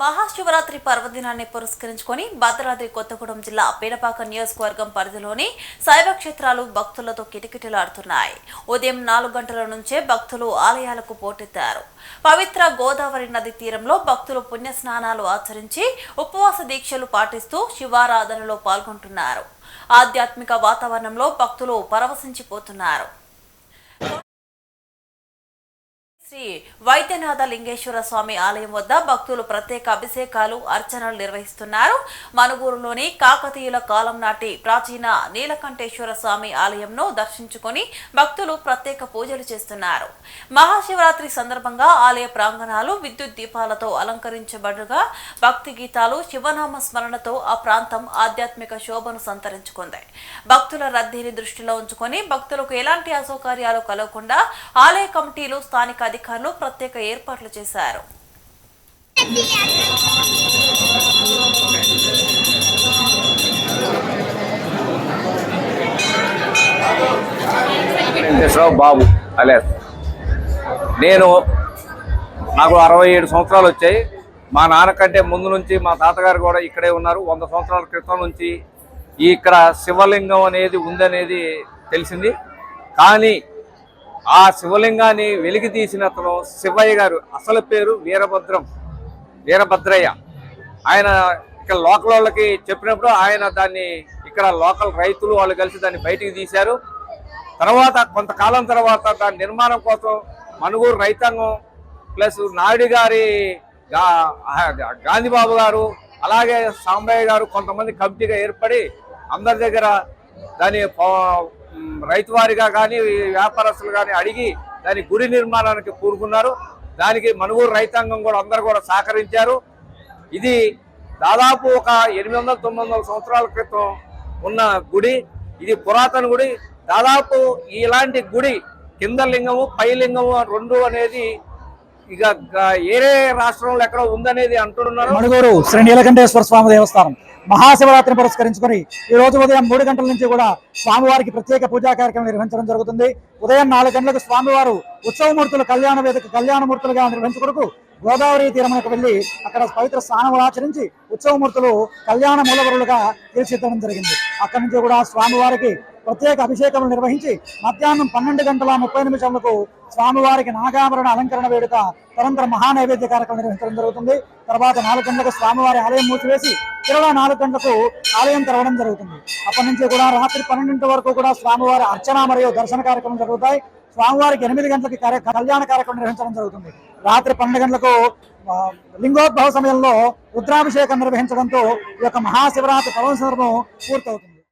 మహాశివరాత్రి పర్వదినాన్ని పురస్కరించుకొని భద్రాద్రి కొత్తగూడెం జిల్లా పీడపాక నియోజకవర్గం పరిధిలోని శైవ క్షేత్రాలు భక్తులతో కిటకిటలాడుతున్నాయి. ఉదయం నాలుగు గంటల నుంచే భక్తులు ఆలయాలకు పోటెత్తారు. పవిత్ర గోదావరి నది తీరంలో భక్తులు పుణ్య స్నానాలు ఆచరించి ఉపవాస దీక్షలు పాటిస్తూ శివారాధనలో పాల్గొంటున్నారు. ఆధ్యాత్మిక వాతావరణంలో భక్తులు పరవశించిపోతున్నారు. శ్రీ వైద్యనాథ లింగేశ్వర స్వామి ఆలయం వద్ద భక్తులు ప్రత్యేక అభిషేకాలు అర్చనలు నిర్వహిస్తున్నారు. మనుగూరులోని కాకతీయుల కాలం నాటి ప్రాచీన నీలకంఠేశ్వర స్వామి ఆలయంను దర్శించుకొని భక్తులు ప్రత్యేక పూజలు చేస్తున్నారు. మహాశివరాత్రి సందర్భంగా ఆలయ ప్రాంగణాలు విద్యుత్ దీపాలతో అలంకరించబడుగా భక్తి గీతాలు శివనామ స్మరణతో ఆ ప్రాంతం ఆధ్యాత్మిక శోభను సంతరించుకుంది. భక్తుల రద్దీని దృష్టిలో ఉంచుకొని భక్తులకు ఎలాంటి అసౌకర్యాలు కలగకుండా ఆలయ కమిటీలు స్థానిక అధికారులు ప్రత్యేక ఏర్పాట్లు చేశారు. వెంకటేశ్వరరావు బాబు అలేస్. నేను నాకు అరవై ఏడు సంవత్సరాలు వచ్చాయి. మా నాన్న కంటే ముందు నుంచి మా తాతగారు కూడా ఇక్కడే ఉన్నారు. వంద సంవత్సరాల క్రితం నుంచి ఇక్కడ శివలింగం అనేది ఉందనేది తెలిసింది. కానీ ఆ శివలింగాన్ని వెలికి తీసిన అతను శివయ్య గారు. అసలు పేరు వీరభద్రం. వీరభద్రయ్య. ఆయన ఇక్కడ లోకల్ వాళ్ళకి చెప్పినప్పుడు ఆయన దాన్ని ఇక్కడ లోకల్ రైతులు వాళ్ళు కలిసి దాన్ని బయటికి తీశారు. తర్వాత కొంతకాలం తర్వాత దాని నిర్మాణం కోసం మనుగూరు రైతాంగం ప్లస్ నాయుడు గారి గాంధీబాబు గారు అలాగే సాంబయ్య గారు కొంతమంది కమిటీగా ఏర్పడి అందరి దగ్గర దాని రైతు వారిగా కానీ వ్యాపారస్తులు కానీ అడిగి దాని గుడి నిర్మాణానికి కూరుకున్నారు దానికి మనుగూరు రైతాంగం కూడా అందరు కూడా సహకరించారు. ఇది దాదాపు ఒక ఎనిమిది వందల తొమ్మిది వందల సంవత్సరాల క్రితం ఉన్న గుడి. ఇది పురాతన గుడి. దాదాపు ఇలాంటి గుడి కింద లింగము పై లింగము రెండు అనేది ఇక ఏరే రాష్ట్రంలో ఎక్కడో ఉందనేది అంటున్నారు. మణుగూరు శ్రీ నీలకంఠేశ్వర స్వామి దేవస్థానం. మహాశివరాత్రిని పురస్కరించుకొని ఈ రోజు ఉదయం మూడు గంటల నుంచి కూడా స్వామివారికి ప్రత్యేక పూజా కార్యక్రమం నిర్వహించడం జరుగుతుంది. ఉదయం నాలుగు గంటలకు స్వామివారు ఉత్సవమూర్తులు కళ్యాణ వేదిక కళ్యాణమూర్తులుగా నిర్వహించుకుడుకు గోదావరి తీరమునకు వెళ్ళి అక్కడ పవిత్ర స్నానములు ఆచరించి ఉత్సవమూర్తులు కళ్యాణ మూలవరులుగా తీర్చిదిద్దడం జరిగింది. అక్కడి నుంచి కూడా స్వామివారికి ప్రత్యేక అభిషేకములు నిర్వహించి మధ్యాహ్నం పన్నెండు గంటల ముప్పై నిమిషాలకు స్వామివారికి నాగాభరణ అలంకరణ వేడుక తరంతర మహానైవేద్య కార్యక్రమం నిర్వహించడం జరుగుతుంది. తర్వాత నాలుగు గంటలకు స్వామివారి ఆలయం మూసివేసి ఇరవై నాలుగు గంటలకు ఆలయం తెరవడం జరుగుతుంది. అప్పటి నుంచి కూడా రాత్రి పన్నెండింటి వరకు కూడా స్వామివారి అర్చన మరియు దర్శన కార్యక్రమం జరుగుతాయి. స్వామివారికి ఎనిమిది గంటలకి కళ్యాణ కార్యక్రమం నిర్వహించడం జరుగుతుంది. రాత్రి పన్నెండు గంటలకు లింగోద్భవ సమయంలో రుద్రాభిషేకం నిర్వహించడంతో ఈ యొక్క మహాశివరాత్రి పర్వ సందర్భం పూర్తవుతుంది.